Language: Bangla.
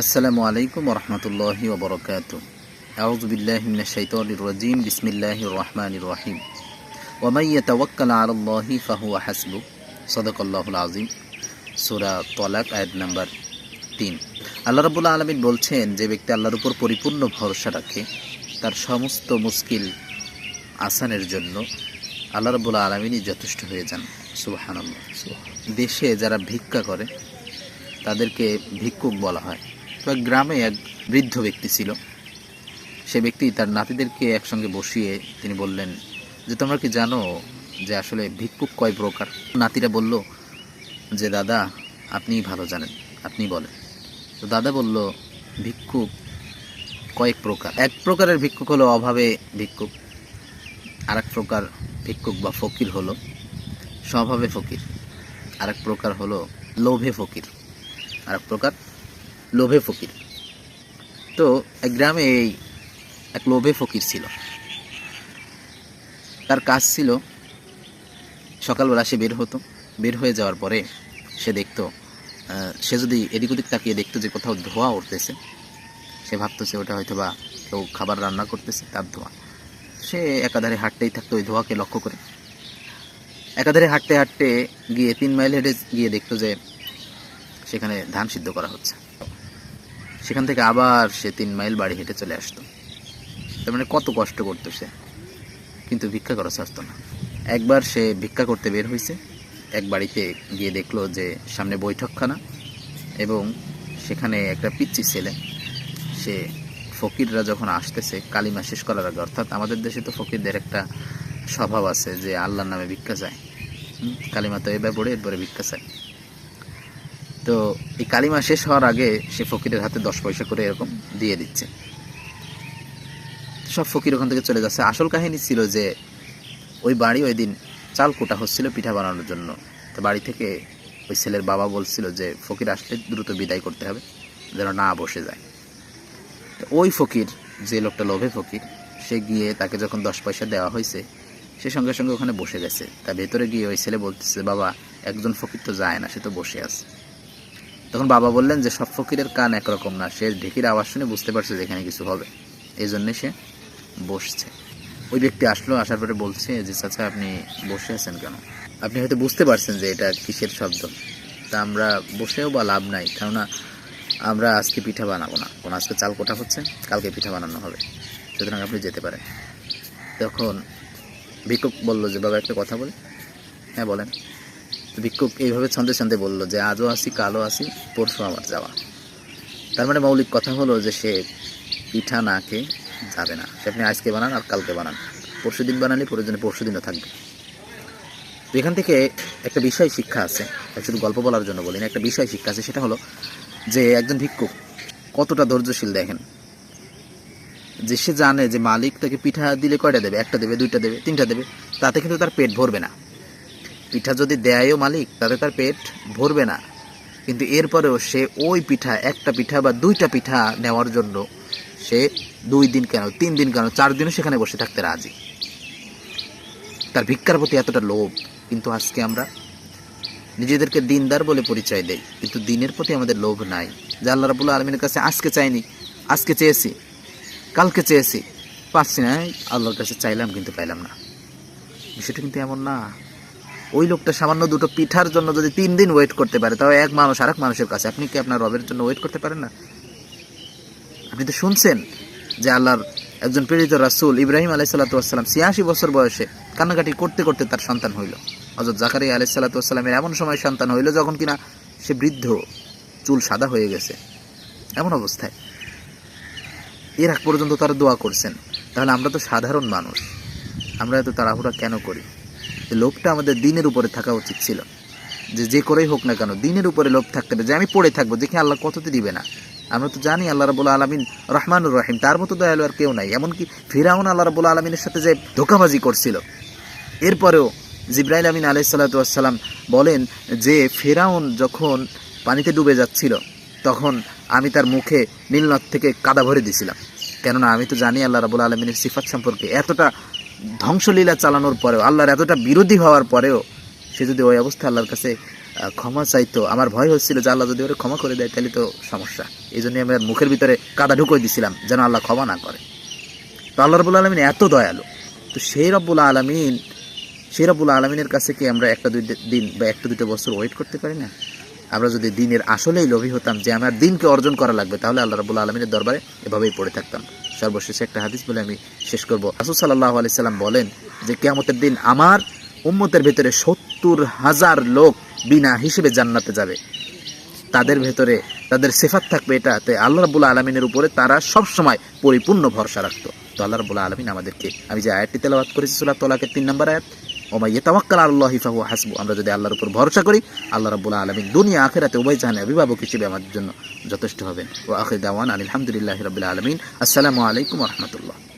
আসসালামু আলাইকুম রহমতুল্লাহ ওবরকাত আউজবিল্লাহমিন বিসমিল্লাহ রহমান রহিম। ওমাইয়া ফাহু হাসবু সদকল্লাহুল আজিম সুরা তলাক, আয়াত নাম্বার তিন। আল্লাহ রবুল্লা আলমিন বলছেন, যে ব্যক্তি আল্লাহর উপর পরিপূর্ণ ভরসা রাখে, তার সমস্ত মুশকিল আসানের জন্য আল্লাহ রবুল্লা আলমিনই যথেষ্ট হয়ে যান। সুবাহান দেশে যারা ভিক্ষা করে, তাদেরকে ভিক্ষুক বলা হয়। এক গ্রামে এক বৃদ্ধ ব্যক্তি ছিল। সে ব্যক্তি তার নাতিদেরকে একসঙ্গে বসিয়ে তিনি বললেন, যে তোমরা কি জানো যে আসলে ভিক্ষুক কয় প্রকার? নাতিরা বলল, যে দাদা, আপনিই ভালো জানেন, আপনি বলেন। তো দাদা বলল, ভিক্ষুক কয়েক প্রকার। এক প্রকারের ভিক্ষুক হলো অভাবে ভিক্ষুক আর এক প্রকার ভিক্ষুক বা ফকির হলো স্বভাবে ফকির আর এক প্রকার হলো লোভে ফকির আর এক প্রকার লোভে ফকির। তো এক গ্রামে এই এক লোভে ফকির ছিল। তার কাজ ছিল সকালবেলা সে বের হতো। বের হয়ে যাওয়ার পরে সে দেখতো সে যদি এদিক ওদিক তাকিয়ে দেখতো যে কোথাও ধোঁয়া উঠতেছে, সে ভাবতেছে ওটা হয়তো বা কেউ খাবার রান্না করতেছে, তার ধোঁয়া। সে একাধারে হাঁটতেই থাকতো ওই ধোঁয়াকে লক্ষ্য করে। একাধারে হাঁটতে হাঁটতে গিয়ে তিন মাইল হেঁটে গিয়ে দেখতো যে সেখানে ধান সিদ্ধ করা হচ্ছে। সেখান থেকে আবার সে তিন মাইল বাড়ি হেঁটে চলে আসতো তার মানে কত কষ্ট করতো সে। কিন্তু ভিক্ষা করা আসতো না। একবার সে ভিক্ষা করতে বের হয়েছে এক বাড়িতে গিয়ে দেখল যে সামনে বৈঠকখানা এবং সেখানে একটা পিচ্ছি ছেলে। সে ফকিররা যখন আসতেছে, কালিমা শেষ করার আগে, অর্থাৎ আমাদের দেশে তো ফকিরদের একটা স্বভাব আছে যে আল্লাহর নামে ভিক্ষা চায়। কালিমা তো এবার পড়ে এরপরে ভিক্ষা চায়। তো এই কালিমা শেষ হওয়ার আগে সে ফকিরের হাতে দশ পয়সা করে এরকম দিয়ে দিচ্ছে। সব ফকির ওখান থেকে চলে যাচ্ছে। আসল কাহিনী ছিল যে ওই বাড়ি ওই দিন চাল কোটা হচ্ছিল পিঠা বানানোর জন্য। তো বাড়ি থেকে ওই ছেলের বাবা বলছিল যে, ফকির আসলে দ্রুত বিদায় করতে হবে, যেন না বসে যায়। তো ওই ফকির, যে লোকটা লোভে ফকির, সে গিয়ে তাকে যখন দশ পয়সা দেওয়া হয়েছে, সে সঙ্গে সঙ্গে ওখানে বসে গেছে। তা ভেতরে গিয়ে ওই ছেলে বলতেছে, বাবা, একজন ফকির তো যায় না, সে তো বসে আছে। তখন বাবা বললেন যে, সব ফকিরের কান একরকম না। সে ঢেকির আওয়াজ শুনে বুঝতে পারছে যে এখানে কিছু হবে। এই জন্যে সে বসছে। ওই ব্যক্তি আসলো, আসার পরে বলছে যে, চাচা, আপনি বসে আছেন কেন? আপনি হয়তো বুঝতে পারছেন যে, এটা কিসের শব্দ। তা আমরা বসেও বা লাভ নাই, কেননা আমরা আজকে পিঠা বানাবো না। কোন আজকে চাল কোটা হচ্ছে, কালকে পিঠা বানানো হবে। সুতরাং আপনি যেতে পারেন। তখন ভিক্ষুক বলল যে, বাবা, একটা কথা বলে? হ্যাঁ বলেন। ভিক্ষুক এইভাবে ছন্দে ছন্দে বলল যে, আজও আসি, কালও আসি, পরশু আমার যাওয়া। তার মানে মৌলিক কথা হলো যে, সে পিঠা না খেয়ে যাবে না। সে আপনি আজকে বানান আর কালকে বানান। পরশু দিন বানালে প্রয়োজনে পরশু দিনও থাকবে। এখান থেকে একটা বিষয় শিক্ষা আছে। শুধু গল্প বলার জন্য বলি না, একটা বিষয় শিক্ষা আছে, সেটা হলো যে, একজন ভিক্ষুক কতটা ধৈর্যশীল দেখেন? যে, সে জানে যে, মালিক তাকে পিঠা দিলে কয়টা দেবে? একটা দেবে, দুইটা দেবে, তিনটা দেবে, তাতে কিন্তু তার পেট ভরবে না। পিঠা যদি দেয়ও মালিক, তাতে তার পেট ভরবে না। কিন্তু এরপরেও সে ওই পিঠা, একটা পিঠা বা দুইটা পিঠা নেওয়ার জন্য সে দুই দিন কেন, তিন দিন কেন, চার দিনও সেখানে বসে থাকতে রাজি। তার ভিক্ষার প্রতি এতটা লোভ, কিন্তু আজকে আমরা নিজেদেরকে দিনদার বলে পরিচয় দেই, কিন্তু দিনের প্রতি আমাদের লোভ নাই। যে আল্লাহ রাবুল্লাহ আলমিনের কাছে আজকে চাইনি, আজকে চেয়েছি, কালকে চেয়েছি পাচ্ছি না, আল্লাহর কাছে চাইলাম কিন্তু পাইলাম না। বিষয়টা কিন্তু এমন না। ওই লোকটা সামান্য দুটো পিঠার জন্য যদি তিন দিন ওয়েট করতে পারে, তাও এক মানুষ আর এক মানুষের কাছে। আপনি কি আপনার রবের জন্য ওয়েট করতে পারেন না? আপনি তো শুনছেন যে আল্লাহর একজন প্রেরিত রাসূল ইব্রাহিম আলাইসাল্লাতুয়াসাল্লাম ছিয়াশি বছর বয়সে কান্নাকাটি করতে করতে তার সন্তান হইল। হজরত জাকারিয়া আলাইসাল্লাতুয়াসাল্লামের এমন সময় সন্তান হইল যখন কিনা সে বৃদ্ধ, চুল সাদা হয়ে গেছে। এমন অবস্থায়। এর আগ পর্যন্ত তারা দোয়া করছেন, তাহলে আমরা তো সাধারণ মানুষ, আমরা এত তাড়াহুড়া কেন করি? লোভটা আমাদের দিনের উপরে থাকা উচিত ছিল। যে যে করেই হোক না কেন, দিনের উপরে লোভ থাকতে হবে যে, আমি পড়ে থাকব, দেখি আল্লাহ কততে দিবে না। আমরা তো জানি আল্লাহ রাবুল আলমিন রহমানুর রহিম, তার মতো দয়ালু আর কেউ নাই। এমনকি ফিরাউন আল্লাহ রাবুল আলমিনের সাথে যে ধোকাবাজি করছিল, এরপরেও জিব্রাইল আমিন আলাইসাল্লাতাম বলেন যে, ফেরাউন যখন পানিতে ডুবে যাচ্ছিল, তখন আমি তার মুখে নীলনদ থেকে কাদা ভরে দিছিলাম কেননা আমি তো জানি আল্লাহ রাবুল আলমিনের সিফাত সম্পর্কে এতটা ধ্বংসলীলা চালানোর পরেও, আল্লাহর এতটা বিরোধী হওয়ার পরেও সে যদি ওই অবস্থায় আল্লাহর কাছে ক্ষমা চাইতো, আমার ভয় হচ্ছিল যে আল্লাহ যদি ওরা ক্ষমা করে দেয়, তাহলে তো সমস্যা। এই জন্য আমি মুখের ভিতরে কাদা ঢুকিয়ে দিছিলাম যেন আল্লাহ ক্ষমা না করে। তো আল্লাহ রবুল আলমিন এত দয়ালু। তো সেই রব্বুল আলমিন, সেই রব্বুল আলমিনের কাছে কি আমরা একটা দুই দিন বা একটা দুটো বছর ওয়েট করতে পারি না? আমরা যদি দিনের আসলেই লোভী হতাম যে আমার দিনকে অর্জন করা লাগবে, তাহলে আল্লাহ রবুল আলমিনের দরবারে এভাবেই পড়ে থাকতাম। সর্বশেষে একটা হাদিস বলে আমি শেষ করব। রাসুল সাল্লাহ আলি সাল্লাম বলেন যে কেয়ামতের দিন আমার উম্মতের ভেতরে সত্তর হাজার লোক বিনা হিসেবে জান্নাতে যাবে। তাদের ভেতরে তাদের সেফাত থাকবে এটাতে আল্লাহ রাবুল্লাহ আলমিনের উপরে তারা সবসময় পরিপূর্ণ ভরসা রাখতো। তো আল্লাহ রাবুল্লাহ আলমিন আমাদেরকে আমি যে আয়াতটি তেলাবাদ করেছি সুলাত তোলাকের তিন নম্বর আয়াত আমরা যদি আল্লাহর উপর ভরসা করি, আল্লাহ রাবুল্লাহ আলমিন দুনিয়া আখেরাতে উভয় জাহানে অভিভাবক হিসেবে আমার জন্য যথেষ্ট হবেন। ও আখির দাওয়ান আলহামদুলিল্লাহ রবিল্লা আলমিন। আসসালামু আলাইকুম রহমতুল্লাহ।